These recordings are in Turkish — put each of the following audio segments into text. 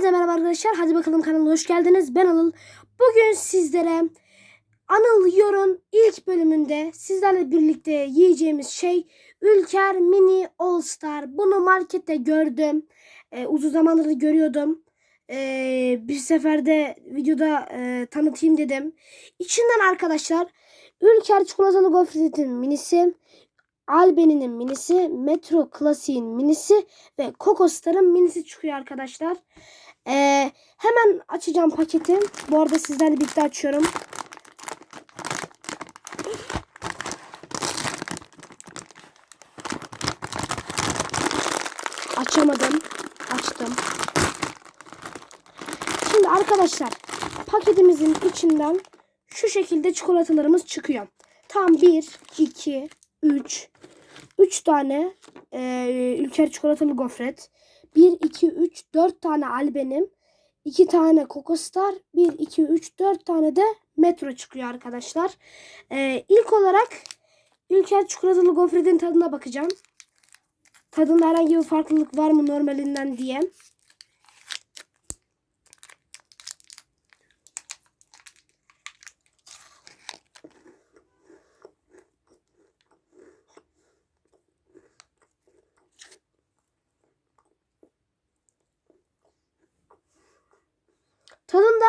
Hepinize merhaba arkadaşlar. Hadi bakalım kanalıma hoş geldiniz. Ben Anıl. Bugün sizlere Anıl Yor'un ilk bölümünde sizlerle birlikte yiyeceğimiz şey Ülker Mini All Star. Bunu markette gördüm. Ee, uzun zamandır da görüyordum. Ee, bir seferde videoda e, tanıtayım dedim. İçinden arkadaşlar Ülker çikolatalı gofretin minisi, Albeni'nin minisi, Metro Klasik'in minisi ve Coco Star'ın minisi çıkıyor arkadaşlar. Ee, hemen açacağım paketi. Bu arada sizlerle birlikte açıyorum. Açamadım. Açtım. Şimdi arkadaşlar paketimizin içinden şu şekilde çikolatalarımız çıkıyor. Tam 1, 2, 3, 3 tane e, Ülker çikolatalı gofret. 1, 2, 3, 4 tane albenim. 2 tane Coco Star. 1, 2, 3, 4 tane de Metro çıkıyor arkadaşlar. E, ilk olarak Ülker çikolatalı gofretin tadına bakacağım. Tadında herhangi bir farklılık var mı normalinden diye. Tadında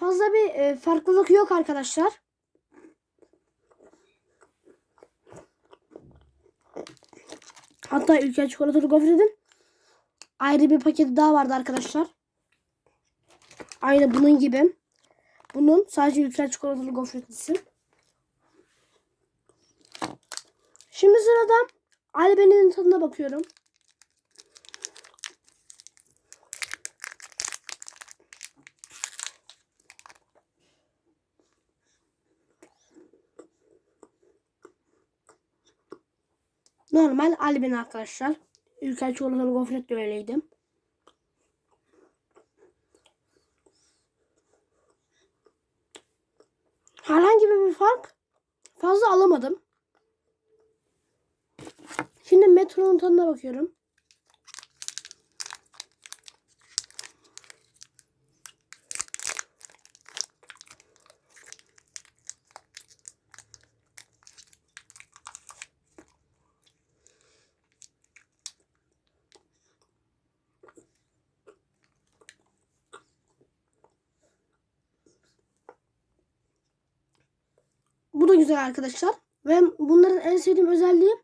fazla bir e, farklılık yok arkadaşlar. Hatta Ülker çikolatalı gofretin ayrı bir paketi daha vardı arkadaşlar. Aynı bunun gibi. Bunun sadece Ülker çikolatalı gofretlisi. Şimdi sırada Alben'in tadına bakıyorum. Normal Alben arkadaşlar. Ülker çikolatalı gofret de öyleydi. Herhangi bir fark fazla alamadım. Şimdi metronun tadına bakıyorum. Da güzel arkadaşlar. Ve bunların en sevdiğim özelliği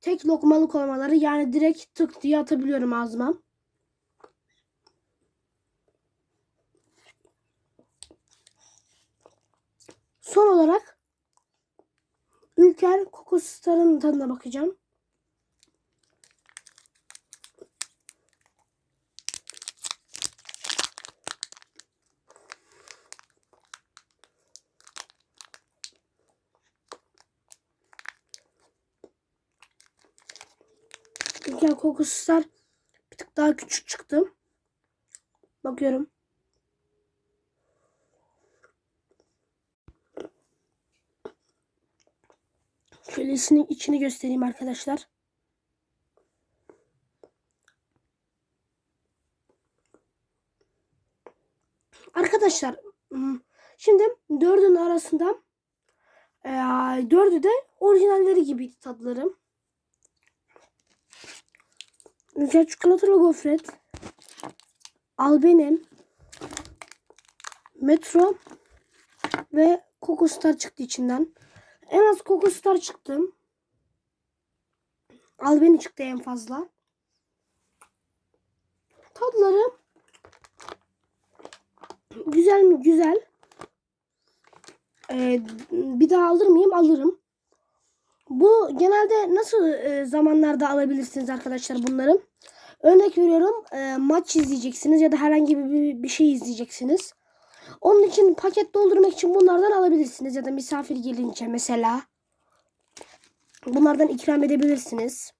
tek lokmalık olmaları. Yani direkt tık diye atabiliyorum ağzıma. Son olarak Ülker Coco Star'ın tadına bakacağım. Ülker Coco Star bir tık daha küçük çıktı. Bakıyorum. Şöyle içini, göstereyim arkadaşlar. Arkadaşlar hmm, şimdi dördün arasında dördü de orijinalleri gibi tadlarım. Ülker çikolatalı gofret. Albenim. Metro. Ve Coco Star çıktı içinden. En az Coco Star çıktı. Albeni çıktı en fazla. Tadları güzel mi? Güzel. Ee, bir daha alır mıyım? Alırım. Bu genelde nasıl e, zamanlarda alabilirsiniz arkadaşlar bunları? Örnek veriyorum e, maç izleyeceksiniz ya da herhangi bir, bir şey izleyeceksiniz. Onun için paket doldurmak için bunlardan alabilirsiniz ya da misafir gelince mesela. Bunlardan ikram edebilirsiniz.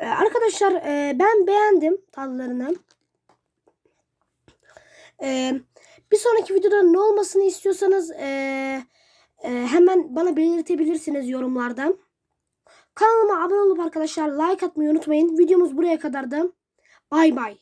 E, arkadaşlar e, ben beğendim tadlarını. E, bir sonraki videoda ne olmasını istiyorsanız eee ee, hemen bana belirtebilirsiniz yorumlardan. Kanalıma abone olup arkadaşlar like atmayı unutmayın. Videomuz buraya kadardı. Bay bay.